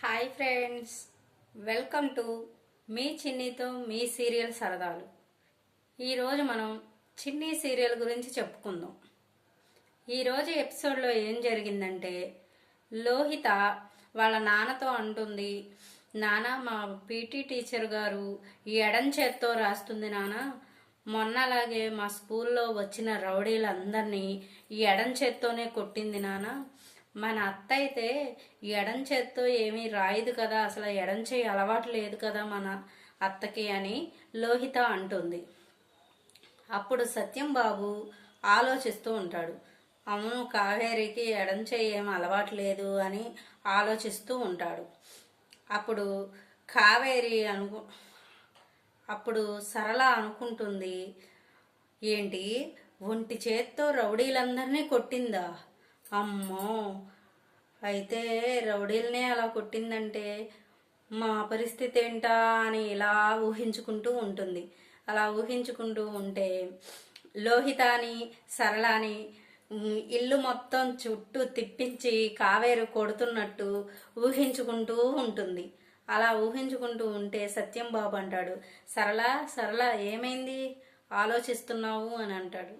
Hi friends welcome to మీ చిన్నీతో మీ సీరియల్ సరదాలు. ఈరోజు మనం చిన్నీ సీరియల్ గురించి చెప్పుకుందాం. ఈరోజు ఎపిసోడ్లో ఏం జరిగిందంటే లోహిత వాళ్ళ నాన్నతో అంటుంది నాన్న మా పీటీ టీచర్ గారు ఈ ఎడం చేత్తో రాస్తుంది నాన్న మొన్న అలాగే మా స్కూల్లో వచ్చిన రౌడీలందరినీ ఈ ఎడం చేత్తోనే కొట్టింది నాన్న మన అత్త అయితే ఎడం చేత్తో ఏమీ రాయదు కదా అసలు ఎడం చేయి అలవాటు లేదు కదా మన అత్తకి అని లోహిత అంటుంది. అప్పుడు సత్యం బాబు ఆలోచిస్తూ ఉంటాడు. అవును కావేరికి ఎడం చేయి ఏం అలవాటు లేదు అని ఆలోచిస్తూ ఉంటాడు. అప్పుడు కావేరి అనుకు అప్పుడు సరళ అనుకుంటుంది ఏంటి ఒంటి చేత్తో రౌడీలందరినీ కొట్టిందా? అమ్మో! అయితే రౌడీలనే అలా కొట్టిందంటే మా పరిస్థితి ఏంటా అని ఇలా ఊహించుకుంటూ ఉంటుంది. అలా ఊహించుకుంటూ ఉంటే లోహితాని సరళాని ఇల్లు మొత్తం చుట్టూ తిప్పించి కావేరు కొడుతున్నట్టు ఊహించుకుంటూ ఉంటుంది. అలా ఊహించుకుంటూ ఉంటే సత్యం బాబు అంటాడు సరళ సరళ ఏమైంది? ఆలోచిస్తున్నావు అని అంటాడు.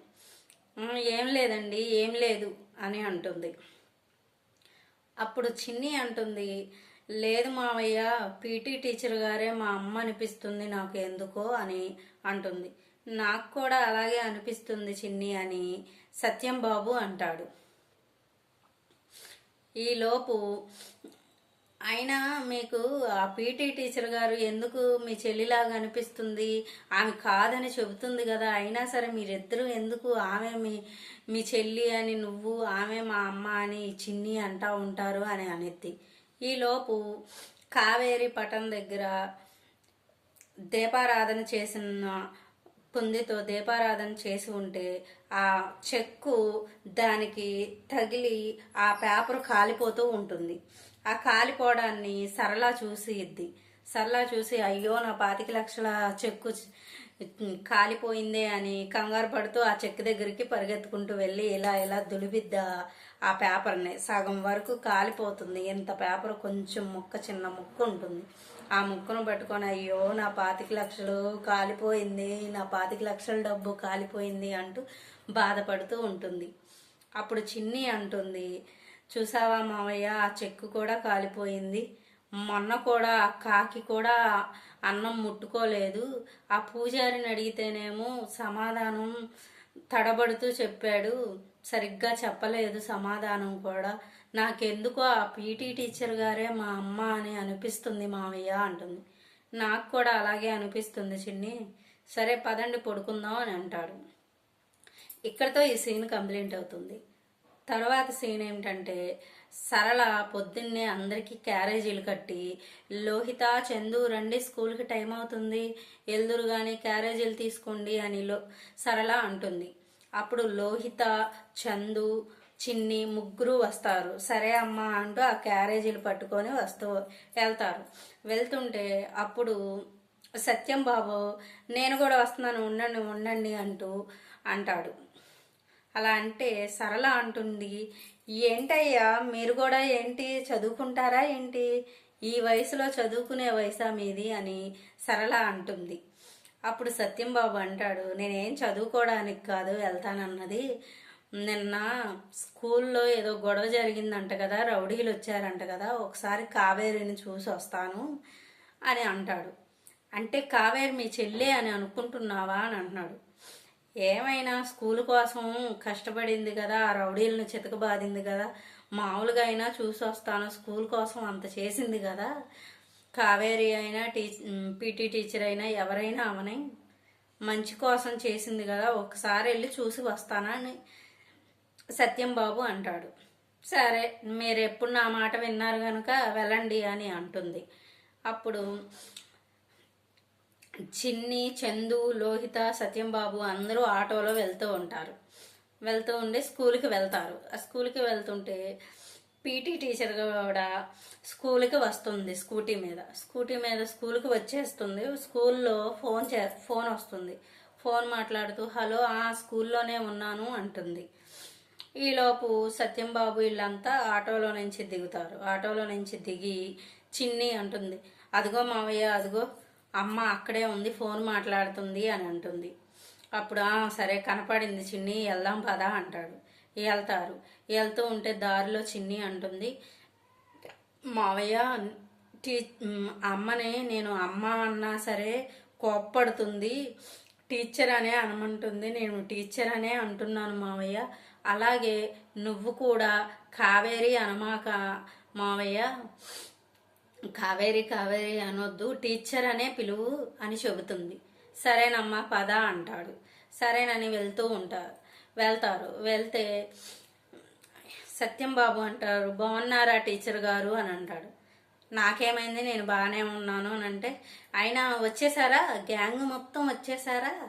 ఏం లేదండి ఏం లేదు అని అంటుంది. అప్పుడు చిన్ని అంటుంది లేదు మావయ్య పీటీ టీచర్ గారే మా అమ్మ అనిపిస్తుంది నాకు ఎందుకో అని అంటుంది. నాకు కూడా అలాగే అనిపిస్తుంది చిన్ని అని సత్యం బాబు అంటాడు ఈలోపు అయినా మీకు ఆ పీటీ టీచర్ గారు ఎందుకు మీ చెల్లిలాగా అనిపిస్తుంది? ఆమె కాదని చెబుతుంది కదా. అయినా సరే మీరిద్దరూ ఎందుకు ఆమె మీ మీ చెల్లి అని నువ్వు ఆమె మా అమ్మ అని చిన్ని అంటా ఉంటారు అని అనిద్ది. ఈలోపు కావేరి పటం దగ్గర దీపారాధన చేసిన పొందితో దీపారాధన చేసి ఉంటే ఆ చెక్కు దానికి తగిలి ఆ పేపర్ కాలిపోతూ ఉంటుంది. ఆ కాలిపోవడాన్ని సరళ చూసి ఇద్ది సరళ చూసి అయ్యో నా పాతిక లక్షల చెక్కు కాలిపోయిందే అని కంగారు పడుతూ ఆ చెక్కు దగ్గరికి పరిగెత్తుకుంటూ వెళ్ళి ఇలా ఇలా దులిపిద్దా ఆ పేపర్ని? సగం వరకు కాలిపోతుంది. ఇంత పేపర్ కొంచెం ముక్క చిన్న ముక్క ఉంటుంది. ఆ ముక్కను పట్టుకొని అయ్యో నా పాతిక లక్షలు కాలిపోయింది. నా పాతిక లక్షల డబ్బు కాలిపోయింది అంటూ బాధపడుతూ ఉంటుంది. అప్పుడు చిన్ని అంటుంది చూసావా మావయ్య ఆ చెక్కు కూడా కాలిపోయింది. మొన్న కూడా కాకి కూడా అన్నం ముట్టుకోలేదు. ఆ పూజారిని అడిగితేనేమో సమాధానం తడబడుతూ చెప్పాడు. సరిగ్గా చెప్పలేదు సమాధానం కూడా. నాకెందుకో ఆ పీటీ టీచర్ గారే మా అమ్మ అని అనిపిస్తుంది మావయ్య అంటుంది. నాకు కూడా అలాగే అనిపిస్తుంది చిన్ని. సరే పదండి పడుకుందాం అని అంటాడు. ఇక్కడతో ఈ సీన్ కంప్లీట్ అవుతుంది. తర్వాత సీన్ ఏమిటంటే సరళ పొద్దున్నే అందరికీ క్యారేజీలు కట్టి లోహిత చందు రండి స్కూల్కి టైం అవుతుంది ఎల్దురు కానీ క్యారేజీలు తీసుకోండి అని లో సరళ అంటుంది. అప్పుడు లోహిత చందు చిన్ని ముగ్గురు వస్తారు. సరే అమ్మా అంటూ ఆ క్యారేజీలు పట్టుకొని వస్తూ వెళ్తారు. వెళ్తుంటే అప్పుడు సత్యం బాబు నేను కూడా వస్తున్నాను ఉండండి ఉండండి అంటూ అంటాడు. అలా అంటే సరళ అంటుంది. ఏంటయ్యా మీరు కూడా ఏంటి? చదువుకుంటారా ఏంటి? ఈ వయసులో చదువుకునే వయసా మీది? అని సరళ అంటుంది. అప్పుడు సత్యం బాబు అంటాడు నేనేం చదువుకోవడానికి కాదు వెళ్తానన్నది. నిన్న స్కూల్లో ఏదో గొడవ జరిగిందంట కదా రౌడీలు వచ్చారంట కదా ఒకసారి కావేరిని చూసి వస్తాను అని అంటాడు. అంటే కావేరి మీ చెల్లె అని అనుకుంటున్నావా? అని అంటున్నాడు. ఏమైనా స్కూల్ కోసం కష్టపడింది కదా ఆ రౌడీలను చితకబాదింది కదా మామూలుగా అయినా చూసి వస్తాను స్కూల్ కోసం అంత చేసింది కదా. కావేరి అయినా టీ పీటీ టీచర్ అయినా ఎవరైనా అవని మంచి కోసం చేసింది కదా ఒకసారి వెళ్ళి చూసి వస్తానని సత్యం బాబు అంటాడు. సరే మీరు ఎప్పుడు నా మాట విన్నారు కనుక వెళ్ళండి అని అంటుంది. అప్పుడు చిన్ని చందు లోహిత సత్యంబాబు అందరూ ఆటోలో వెళ్తూ ఉంటారు. వెళ్తూ ఉండి స్కూల్కి వెళ్తారు. ఆ స్కూల్కి వెళ్తుంటే పీటీ టీచర్ కూడా స్కూల్కి వస్తుంది స్కూటీ మీద. స్కూటీ మీద స్కూల్కి వచ్చేస్తుంది. స్కూల్లో ఫోన్ చే ఫోన్ వస్తుంది. ఫోన్ మాట్లాడుతూ హలో ఆ స్కూల్లోనే ఉన్నాను అంటుంది. ఈలోపు సత్యంబాబు వీళ్ళంతా ఆటోలో నుంచి దిగుతారు. ఆటోలో నుంచి దిగి చిన్ని అంటుంది అదిగో మావయ్య అదిగో అమ్మ అక్కడే ఉంది ఫోన్ మాట్లాడుతుంది అని అంటుంది. అప్పుడు సరే కనపడింది చిన్ని వెళ్దాం పదా అంటాడు. వెళ్తారు. వెళ్తూ ఉంటే దారిలో చిన్ని అంటుంది మావయ్య టీ అమ్మనే అమ్మని నేను అమ్మ అన్నా సరే కోప్పడుతుంది. టీచర్ అనే అనమంటుంది. నేను టీచర్ అనే అంటున్నాను మావయ్య. అలాగే నువ్వు కూడా కావేరి అనమాక మావయ్య. కావేరి కావేరి అనొద్దు టీచర్ అనే పిలువు అని చెబుతుంది. సరేనమ్మా పద అంటాడు. సరేనని వెళ్తూ ఉంటారు. వెళ్తారు. వెళ్తే సత్యం బాబు అంటారు బాగున్నారా టీచర్ గారు? అని అంటాడు. నాకేమైంది? నేను బాగానే ఉన్నాను. అని అంటే అయినా వచ్చేసారా? గ్యాంగ్ మొత్తం వచ్చేసారా?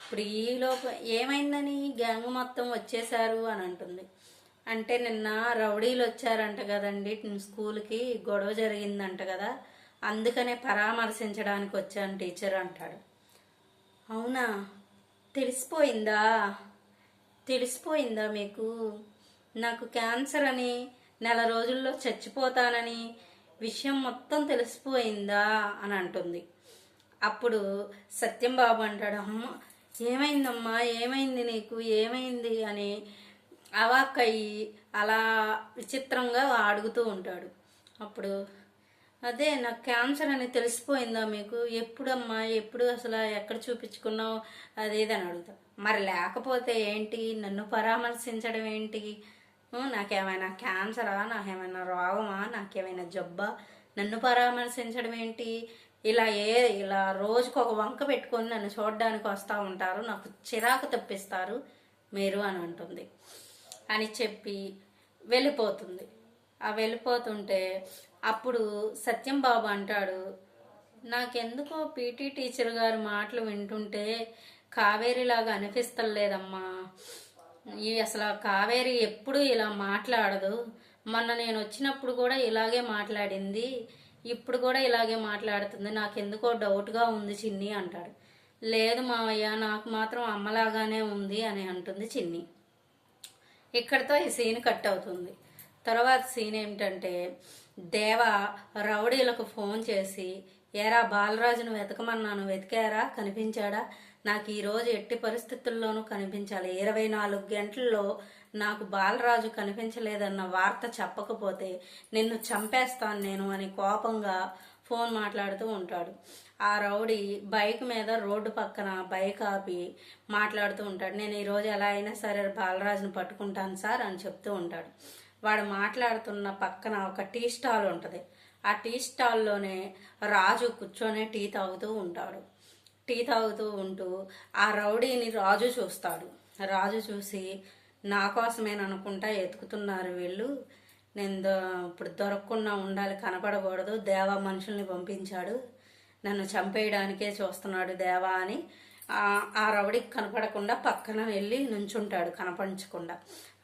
ఇప్పుడు ఈలోపు ఏమైందని? గ్యాంగ్ మొత్తం వచ్చేసారు అని అంటుంది. అంటే నిన్న రౌడీలు వచ్చారంట కదండి స్కూల్కి గొడవ జరిగిందంట కదా అందుకనే పరామర్శించడానికి వచ్చాను టీచర్ అంటాడు. అవునా? తెలిసిపోయిందా? తెలిసిపోయిందా మీకు? నాకు క్యాన్సర్ అని నెల రోజుల్లో చచ్చిపోతానని విషయం మొత్తం తెలిసిపోయిందా అని అంటుంది. అప్పుడు సత్యం బాబు అంటాడు అమ్మ ఏమైందమ్మా? ఏమైంది నీకు? ఏమైంది? అని అవాక్కయ్యి అలా విచిత్రంగా అడుగుతూ ఉంటాడు. అప్పుడు అదే నాకు క్యాన్సర్ అని తెలిసిపోయిందా మీకు? ఎప్పుడమ్మా? ఎప్పుడు అసలు ఎక్కడ చూపించుకున్నావు? అది ఇది అడుగుతా మరి లేకపోతే ఏంటి? నన్ను పరామర్శించడం ఏంటి? నాకేమైనా క్యాన్సరా? నాకేమైనా రోగమా? నాకేమైనా జబ్బా? నన్ను పరామర్శించడం ఏంటి? ఇలా ఏ ఇలా రోజుకు ఒక వంక పెట్టుకొని నన్ను చూడడానికి వస్తూ ఉంటారు. నాకు చిరాకు తెప్పిస్తారు మీరు అని అంటుంది. అని చెప్పి వెళ్ళిపోతుంది. ఆ వెళ్ళిపోతుంటే అప్పుడు సత్యం బాబు అంటాడు నాకెందుకో పీటీ టీచర్ గారు మాటలు వింటుంటే కావేరిలాగా అనిపిస్తలేదమ్మా. ఈ అసలు కావేరి ఎప్పుడు ఇలా మాట్లాడదు. మొన్న నేను వచ్చినప్పుడు కూడా ఇలాగే మాట్లాడింది. ఇప్పుడు కూడా ఇలాగే మాట్లాడుతుంది. నాకెందుకో డౌట్గా ఉంది చిన్ని అంటాడు. లేదు మావయ్య నాకు మాత్రం అమ్మలాగానే ఉంది అని అంటుంది చిన్ని. ఇక్కడితో ఈ సీన్ కట్ అవుతుంది. తర్వాత సీన్ ఏమిటంటే దేవ రౌడీలకు ఫోన్ చేసి ఏరా బాలరాజును వెతకమన్నాను వెతికారా? కనిపించాడా? నాకు ఈరోజు ఎట్టి పరిస్థితుల్లోనూ కనిపించాలి. ఇరవై నాలుగు గంటల్లో నాకు బాలరాజు కనిపించలేదన్న వార్త చెప్పకపోతే నిన్ను చంపేస్తాను నేను అని కోపంగా ఫోన్ మాట్లాడుతూ ఉంటాడు. ఆ రౌడీ బైక్ మీద రోడ్డు పక్కన బైక్ ఆపి మాట్లాడుతూ ఉంటాడు. నేను ఈరోజు ఎలా అయినా సరే బాలరాజును పట్టుకుంటాను సార్ అని చెప్తూ ఉంటాడు. వాడు మాట్లాడుతున్న పక్కన ఒక టీ స్టాల్ ఉంటుంది. ఆ టీ స్టాల్లోనే రాజు కూర్చొని టీ తాగుతూ ఉంటాడు. టీ తాగుతూ ఉంటూ ఆ రౌడీని రాజు చూస్తాడు. రాజు చూసి నా కోసమేననుకుంటా ఎతుకుతున్నారు వీళ్ళు. నేను ఇప్పుడు దొరకకుండా ఉండాలి కనపడకూడదు. దేవా మనుషుల్ని పంపించాడు. నన్ను చంపేయడానికే చూస్తున్నాడు దేవా అని ఆ- రౌడీకి కనపడకుండా పక్కన వెళ్ళి నుంచుంటాడు కనపడించకుండా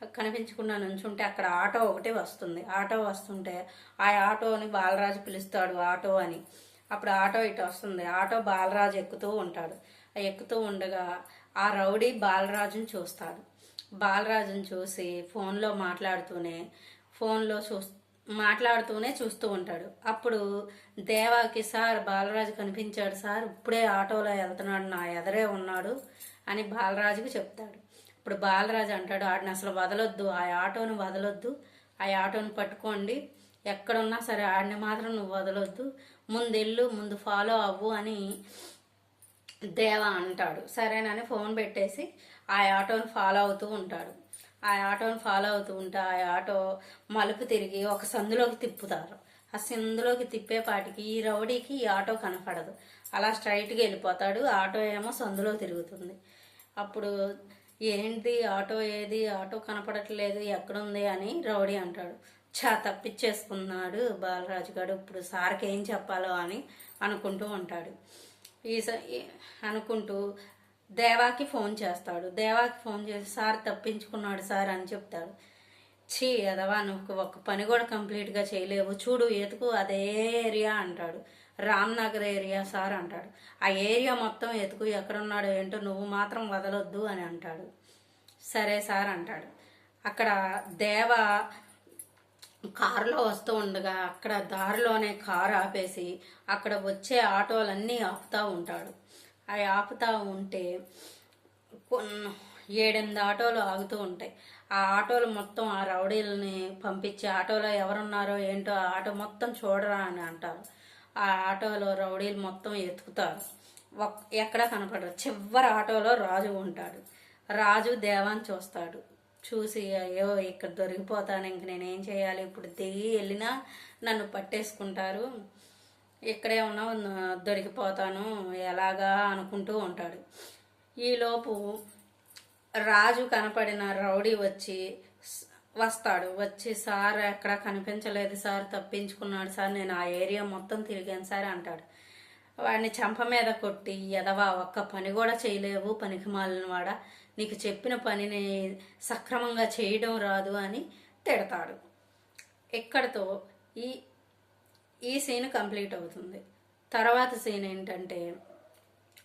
కనిపించకుండా నుంచుంటే అక్కడ ఆటో ఒకటి వస్తుంది. ఆటో వస్తుంటే ఆ ఆటోని బాలరాజు పిలుస్తాడు ఆటో అని. అప్పుడు ఆటో ఇటు వస్తుంది. ఆటో బాలరాజు ఎక్కుతూ ఉంటాడు. ఎక్కుతూ ఉండగా ఆ రౌడీ బాలరాజుని చూస్తాడు. బాలరాజుని చూసి ఫోన్లో మాట్లాడుతూనే ఫోన్లో చూ మాట్లాడుతూనే చూస్తూ ఉంటాడు. అప్పుడు దేవాకి సార్ బాలరాజు కనిపించాడు సార్. ఇప్పుడే ఆటోలో వెళ్తున్నాడు. నా ఎదరే ఉన్నాడు అని బాలరాజుకు చెప్తాడు. ఇప్పుడు బాలరాజు అంటాడు ఆడిని అసలు వదలొద్దు. ఆ ఆటోని వదలొద్దు. ఆ ఆటోని పట్టుకోండి. ఎక్కడున్నా సరే ఆడిని మాత్రం నువ్వు వదలొద్దు. ముందెళ్ళు ముందు ఫాలో అవ్వు అని దేవ అంటాడు. సరేనని ఫోన్ పెట్టేసి ఆ ఆటోని ఫాలో అవుతూ ఉంటాడు. ఆ ఆటోని ఫాలో అవుతూ ఉంటే ఆ ఆటో మలుపు తిరిగి ఒక సందులోకి తిప్పుతారు. ఆ సందులోకి తిప్పేపాటికి ఈ రౌడీకి ఈ ఆటో కనపడదు. అలా స్ట్రైట్గా వెళ్ళిపోతాడు ఆటో ఏమో సందులో తిరుగుతుంది. అప్పుడు ఏంటి ఆటో ఏది? ఆటో కనపడట్లేదు ఎక్కడుంది అని రౌడీ అంటాడు. చా తప్పించేసుకున్నాడు బాలరాజు గారు. ఇప్పుడు సార్కి ఏం చెప్పాలో అని అనుకుంటూ ఉంటాడు. ఈ స- ఈ- అనుకుంటూ దేవాకి ఫోన్ చేస్తాడు. దేవాకి ఫోన్ చేసి సార్ తప్పించుకున్నాడు సార్ అని చెప్తాడు. ఛీ అదవా నువ్వు ఒక పని కూడా కంప్లీట్గా చేయలేవు. చూడు ఎతుకు అదే ఏరియా అంటాడు. రామ్నగర్ ఏరియా సార్ అంటాడు. ఆ ఏరియా మొత్తం ఎతుకు ఎక్కడున్నాడో ఏంటో నువ్వు మాత్రం వదలొద్దు అని అంటాడు. సరే సార్ అంటాడు. అక్కడ దేవ కారులో వస్తూ ఉండగా అక్కడ దారిలోనే కారు ఆపేసి అక్కడ వచ్చే ఆటోలన్నీ ఆపుతూ ఉంటాడు. అవి ఆపుతా ఉంటే ఏడెనిమిది ఆటోలు ఆగుతూ ఉంటాయి. ఆ ఆటోలు మొత్తం ఆ రౌడీలని పంపించి ఆటోలో ఎవరున్నారో ఏంటో ఆ ఆటో మొత్తం చూడరా అని అంటారు. ఆ ఆటోలో రౌడీలు మొత్తం ఎతుకుతారు ఒక్- ఎక్కడా కనపడరు. చివరి ఆటోలో రాజు ఉంటాడు. రాజు దేవాన్ని చూస్తాడు. చూసి అయ్యో ఇక్కడ దొరికిపోతాను ఇంక నేనేం చేయాలి? ఇప్పుడు దిగి వెళ్ళినా నన్ను పట్టేసుకుంటారు. ఇక్కడే ఉన్నా దొరికిపోతాను ఎలాగా అనుకుంటూ ఉంటాడు. ఈలోపు రాజు కనపడిన రౌడీ వచ్చి వస్తాడు. వచ్చి సార్ ఎక్కడ కనిపించలేదు సార్ తప్పించుకున్నాడు సార్ నేను ఆ ఏరియా మొత్తం తిరిగాను సార్ అంటాడు. వాడిని చంప మీద కొట్టి ఎదవా ఒక్క పని కూడా చేయలేవు పనికి మాలిన వాడ నీకు చెప్పిన పనిని సక్రమంగా చేయడం రాదు అని తిడతాడు. ఇక్కడతో ఈ ఈ సీన్ కంప్లీట్ అవుతుంది. తర్వాత సీన్ ఏంటంటే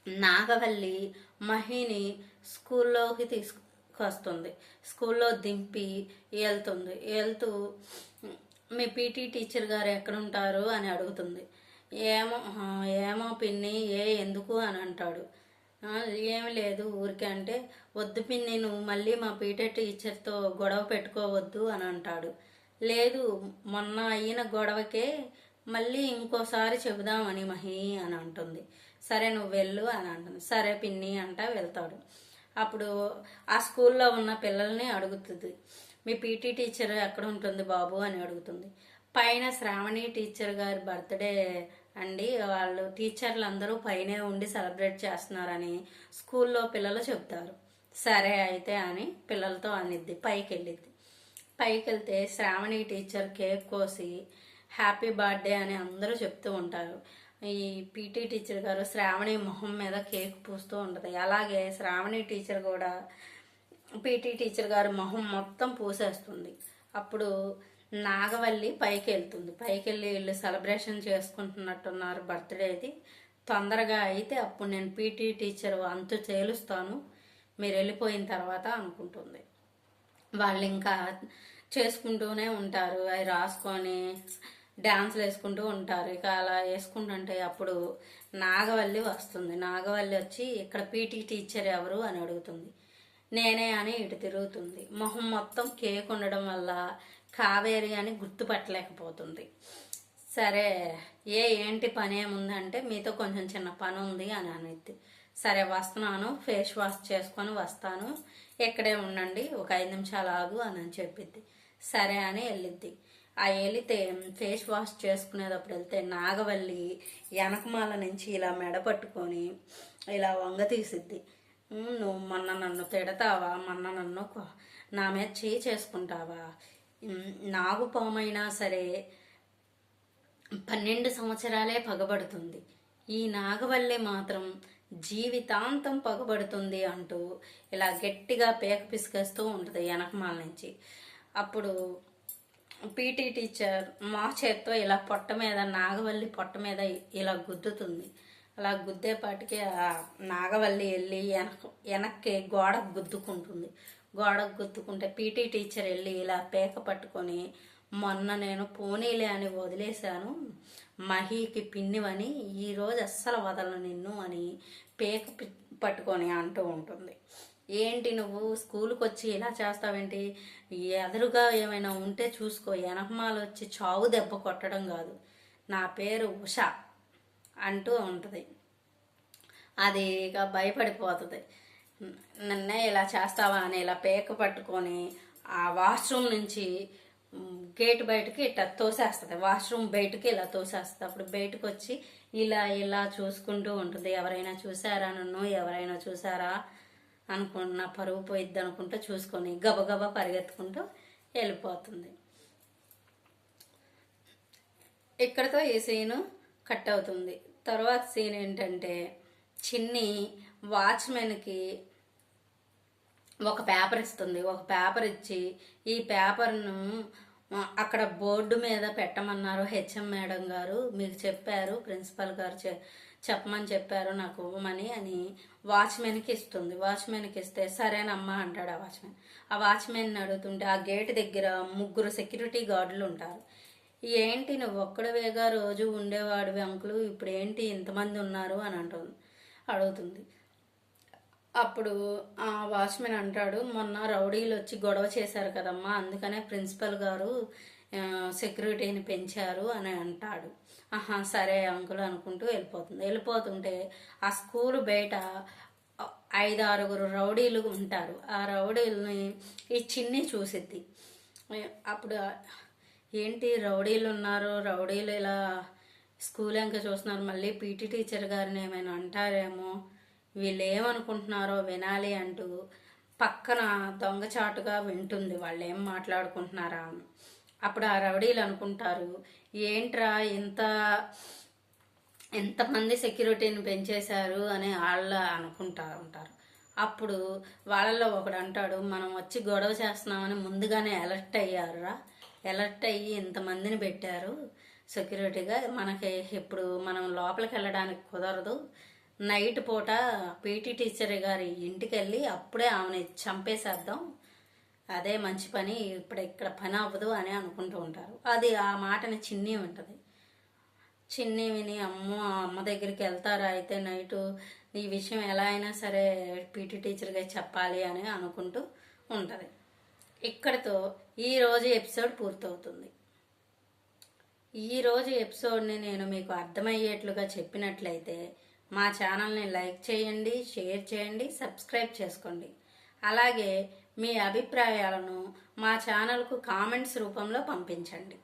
నాగవల్లి మహిని స్కూల్లోకి తీసుకొస్తుంది. స్కూల్లో దింపి వెళ్తుంది వెళ్తూ మీ పీటీ టీచర్ గారు ఎక్కడుంటారు? అని అడుగుతుంది. ఏమో ఏమో పిన్ని ఏ ఎందుకు? అని అంటాడు. ఏమి లేదు ఊరికే అంటే వద్దు పిన్ని నువ్వు మళ్ళీ మా పీటీ టీచర్తో గొడవ పెట్టుకోవద్దు అని అంటాడు. లేదు మొన్న అయిన గొడవకే మళ్ళీ ఇంకోసారి చెబుదామని మహి అని అంటుంది. సరే నువ్వు వెళ్ళు అని అంటుంది. సరే పిన్ని అంట వెళ్తాడు. అప్పుడు ఆ స్కూల్లో ఉన్న పిల్లల్ని అడుగుతుంది. మీ పీటీ టీచర్ ఎక్కడ ఉంటుంది బాబు అని అడుగుతుంది. పైన శ్రావణి టీచర్ గారి బర్త్డే అండి. వాళ్ళు టీచర్లు అందరూ పైనే ఉండి సెలబ్రేట్ చేస్తున్నారని స్కూల్లో పిల్లలు చెప్తారు సరే అయితే అని పిల్లలతో అనిద్ది. పైకి వెళ్ళిద్ది పైకి వెళ్తే శ్రావణి టీచర్ కేక్ కోసి హ్యాపీ బర్త్డే అని అందరూ చెప్తూ ఉంటారు. ఈ పీటీ టీచర్ గారు శ్రావణి మొహం మీద కేక్ పూస్తూ ఉంటుంది. అలాగే శ్రావణి టీచర్ కూడా పీటీ టీచర్ గారు మొహం మొత్తం పూసేస్తుంది. అప్పుడు నాగవల్లి పైకి వెళ్తుంది పైకి వెళ్ళి వీళ్ళు సెలబ్రేషన్ చేసుకుంటున్నట్టున్నారు బర్త్డేది తొందరగా అయితే అప్పుడు నేను పీటీ టీచర్ అంతు తేలుస్తాను మీరు వెళ్ళిపోయిన తర్వాత అనుకుంటుంది. వాళ్ళు ఇంకా చేసుకుంటూనే ఉంటారు. అవి రాసుకొని డ్యాన్స్లు వేసుకుంటూ ఉంటారు. ఇక అలా వేసుకుంటుంటే అప్పుడు నాగవల్లి వస్తుంది. నాగవల్లి వచ్చి ఇక్కడ పీటీ టీచర్ ఎవరు? అని అడుగుతుంది. నేనే అని ఇటు తిరుగుతుంది. మొహం మొత్తం కేక్ ఉండడం వల్ల కావేరి అని గుర్తుపట్టలేకపోతుంది. సరే ఏ ఏంటి పని ఏముందంటే మీతో కొంచెం చిన్న పని ఉంది అని అనిద్ది. సరే వస్తున్నాను. ఫేస్ వాష్ చేసుకొని వస్తాను. ఇక్కడే ఉండండి. ఒక ఐదు నిమిషాలు ఆగు అని అని చెప్పిద్ది. సరే అని వెళ్ళిద్ది. ఆ వెళితే ఫేస్ వాష్ చేసుకునేటప్పుడు వెళ్తే నాగవల్లి వెనకమాల నుంచి ఇలా మెడ పట్టుకొని ఇలా వంగ తీసిద్ది. నువ్వు మొన్న నన్ను తిడతావా? మొన్న నన్ను నా మీద చేయి చేసుకుంటావా? నాగు పామైనా సరే పన్నెండు సంవత్సరాలే పగబడుతుంది. ఈ నాగవల్లి మాత్రం జీవితాంతం పగబడుతుంది అంటూ ఇలా గట్టిగా పేక పిసికేస్తూ ఉంటుంది వెనకమాల నుంచి. అప్పుడు పీటీ టీచర్ మా చేత్తో ఇలా పొట్ట మీద నాగవల్లి పొట్ట మీద ఇలా గుద్దుతుంది. అలా గుద్దేపాటికి ఆ నాగవల్లి వెళ్ళి వెనక వెనక్కి గోడకు గుద్దుకుంటుంది. గోడకు గుద్దుకుంటే పీటీ టీచర్ వెళ్ళి ఇలా పేక పట్టుకొని మొన్న నేను పోనీలే అని వదిలేశాను. మహీకి పిన్నివని ఈరోజు అస్సలు వదలను నిన్ను అని పేక పి- పట్టుకొని అంటూ ఉంటుంది. ఏంటి నువ్వు? స్కూల్కి వచ్చి ఇలా చేస్తావేంటి? ఎదురుగా ఏమైనా ఉంటే చూసుకో. ఎనహమాలు వచ్చి చావు దెబ్బ కొట్టడం కాదు. నా పేరు ఉష అంటూ ఉంటుంది. అది ఇక భయపడిపోతుంది. నన్నే ఇలా చేస్తావా అని ఇలా పేక పట్టుకొని ఆ వాష్రూమ్ నుంచి గేట్ బయటకి ఇట్లా తోసేస్తుంది. వాష్రూమ్ బయటకి ఇలా తోసేస్తుంది. అప్పుడు బయటకు వచ్చి ఇలా ఇలా చూసుకుంటూ ఉంటుంది. ఎవరైనా చూసారా నన్ను? ఎవరైనా చూసారా? అనుకున్న పరువు పోయిద్ది అనుకుంటూ చూసుకొని గబగబా పరిగెత్తుకుంటూ వెళ్ళిపోతుంది. ఇక్కడతో ఈ సీను కట్ అవుతుంది. తర్వాత సీన్ ఏంటంటే చిన్ని వాచ్మెన్కి ఒక పేపర్ ఇస్తుంది. ఒక పేపర్ ఇచ్చి ఈ పేపర్ను అక్కడ బోర్డు మీద పెట్టమన్నారు హెచ్ఎం మేడం గారు. మీకు చెప్పారు ప్రిన్సిపల్ గారు చె- చెప్పమని చెప్పారు నాకు ఇవ్వమని అని వాచ్మెన్కి ఇస్తుంది. వాచ్మెన్కి ఇస్తే సరేనమ్మా అంటాడు ఆ వాచ్మెన్. ఆ వాచ్మెన్ అడుగుతుంటే ఆ గేట్ దగ్గర ముగ్గురు సెక్యూరిటీ గార్డులు ఉంటారు. ఏంటి నువ్వు ఒక్కడవేగా రోజు ఉండేవాడివి అంకులు? ఇప్పుడు ఏంటి ఇంతమంది ఉన్నారు? అని అంటుంది. అడుగుతుంది. అప్పుడు ఆ వాచ్మెన్ అంటాడు మొన్న రౌడీలు వచ్చి గొడవ చేశారు కదమ్మా అందుకనే ప్రిన్సిపల్ గారు సెక్యూరిటీని పెంచారు అని అంటాడు. ఆహా సరే అంకుల్ అనుకుంటూ వెళ్ళిపోతుంది. వెళ్ళిపోతుంటే ఆ స్కూల్ బయట ఐదు ఆరుగురు రౌడీలు ఉంటారు. ఆ రౌడీలని ఈ చిన్ని చూసిద్ది. అప్పుడు ఏంటి రౌడీలు ఉన్నారు? రౌడీలు ఇలా స్కూల్ ఇంకా చూస్తున్నారు. మళ్ళీ పీటీ టీచర్ గారిని ఏమైనా అంటారేమో? వీళ్ళు ఏమనుకుంటున్నారో వినాలి అంటూ పక్కన దొంగచాటుగా వింటుంది. వాళ్ళు ఏం మాట్లాడుకుంటున్నారా అని. అప్పుడు ఆ రౌడీలు అనుకుంటారు ఏంట్రా ఇంత ఎంతమంది సెక్యూరిటీని పెంచేశారు అని వాళ్ళు అనుకుంటా ఉంటారు. అప్పుడు వాళ్ళలో ఒకడు అంటాడు మనం వచ్చి గొడవ చేస్తున్నామని ముందుగానే అలర్ట్ అయ్యారురా. అలర్ట్ అయ్యి ఇంతమందిని పెట్టారు సెక్యూరిటీగా. మనకి ఇప్పుడు మనం లోపలికి వెళ్ళడానికి కుదరదు. నైట్ పూట పీటీ టీచర్ గారి ఇంటికి వెళ్ళి అప్పుడే ఆమెని చంపేసేద్దాం. అదే మంచి పని ఇప్పుడు ఇక్కడ పని అవ్వదు అని అనుకుంటూ ఉంటారు. అది ఆ మాటని చిన్ని ఉంటుంది. చిన్ని విని అమ్మ ఆ అమ్మ దగ్గరికి వెళ్తారా అయితే నైటు? ఈ విషయం ఎలా అయినా సరే పీటీ టీచర్గా చెప్పాలి అని అనుకుంటూ ఉంటుంది. ఇక్కడితో ఈ రోజు ఎపిసోడ్ పూర్తవుతుంది. ఈ రోజు ఎపిసోడ్ని నేను మీకు అర్థమయ్యేట్లుగా చెప్పినట్లయితే మా ఛానల్ని లైక్ చేయండి షేర్ చేయండి సబ్స్క్రైబ్ చేసుకోండి. అలాగే మీ అభిప్రాయాలను మా ఛానల్కు కామెంట్స్ రూపంలో పంపించండి.